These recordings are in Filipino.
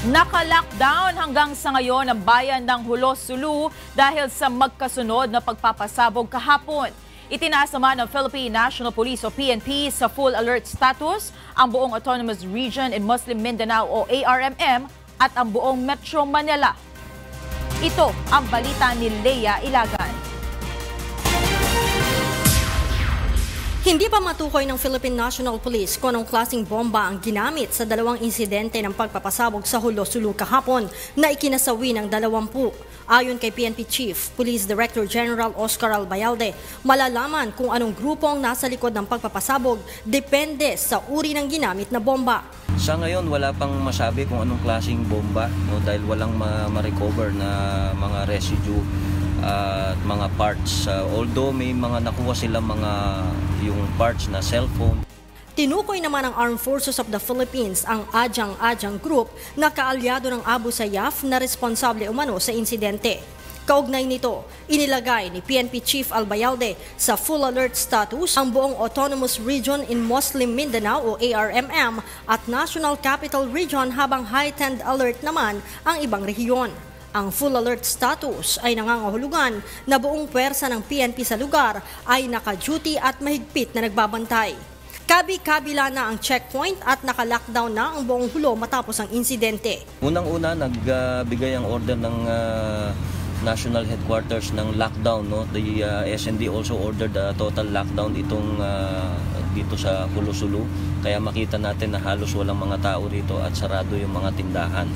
Naka-lockdown hanggang sa ngayon ang bayan ng Hulos-Sulu dahil sa magkasunod na pagpapasabog kahapon. Itinaas naman ng Philippine National Police o PNP sa full alert status ang buong Autonomous Region in Muslim Mindanao o ARMM at ang buong Metro Manila. Ito ang balita ni Leia Ilagan. Hindi pa matukoy ng Philippine National Police kung anong klaseng bomba ang ginamit sa dalawang insidente ng pagpapasabog sa Hulo-Sulu kahapon na ikinasawi ng dalawampu. Ayon kay PNP Chief, Police Director General Oscar Albayalde, malalaman kung anong grupo ang nasa likod ng pagpapasabog depende sa uri ng ginamit na bomba. Sa ngayon, wala pang masabi kung anong klaseng bomba no, dahil walang ma-recover na mga residue mga parts. Uh, although may mga nakuha sila mga yung parts na cellphone. Tinukoy naman ng Armed Forces of the Philippines ang Ajang-Ajang Group na kaalyado ng Abu Sayyaf na responsable umano sa insidente. Kaugnay nito, inilagay ni PNP Chief Albayalde sa full alert status ang buong Autonomous Region in Muslim Mindanao o ARMM at National Capital Region habang heightened alert naman ang ibang rehiyon. Ang full alert status ay nangangahulugan na buong pwersa ng PNP sa lugar ay naka-duty at mahigpit na nagbabantay. Kabi-kabila na ang checkpoint at naka-lockdown na ang buong hulo matapos ang insidente. Unang-una, nagbigay ang order ng uh, national headquarters ng lockdown. No? The uh, SND also ordered a total lockdown itong uh, dito sa Pulo-Sulu. Kaya makita natin na halos walang mga tao rito at sarado yung mga tindahan.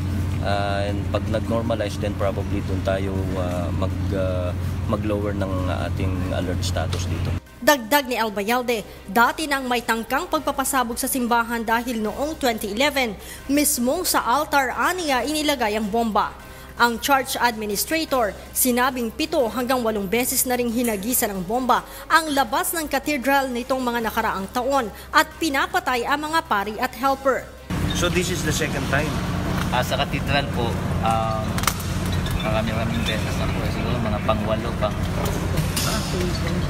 Uh, and pag nag-normalize then probably doon tayo uh, mag, uh, mag-lower ng ating alert status dito. Dagdag ni Albayalde, dati nang may tangkang pagpapasabog sa simbahan dahil noong 2011, mismong sa altar aniya inilagay ang bomba. Ang church administrator, sinabing pito hanggang walong beses na ring hinagisa ng bomba ang labas ng cathedral nitong mga nakaraang taon at pinapatay ang mga pari at helper. So this is the second time Uh, sa katedral po, um, marami-raming beses na po. Siguro mga pangwalo, pang...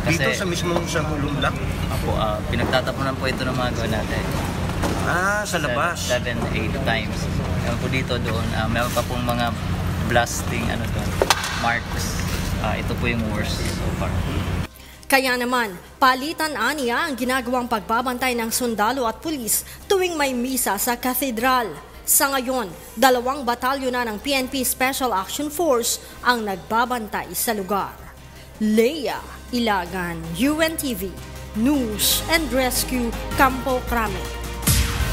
Dito sa mismong sa Hulong Block? Apo, uh, pinagtatapunan po ito ng mga gawa natin. Ah, sa labas? 7, 8 times. Meron po dito doon, uh, meron pa pong mga blasting, ano doon, marks. Uh, ito po yung worst so far. Kaya naman, palitan aniya ang ginagawang pagbabantay ng sundalo at pulis tuwing may misa sa katedral. Sa ngayon, dalawang batalyo na ng PNP Special Action Force ang nagbabantay sa lugar. Leia Ilagan, UNTV, News and Rescue, Campo Crame.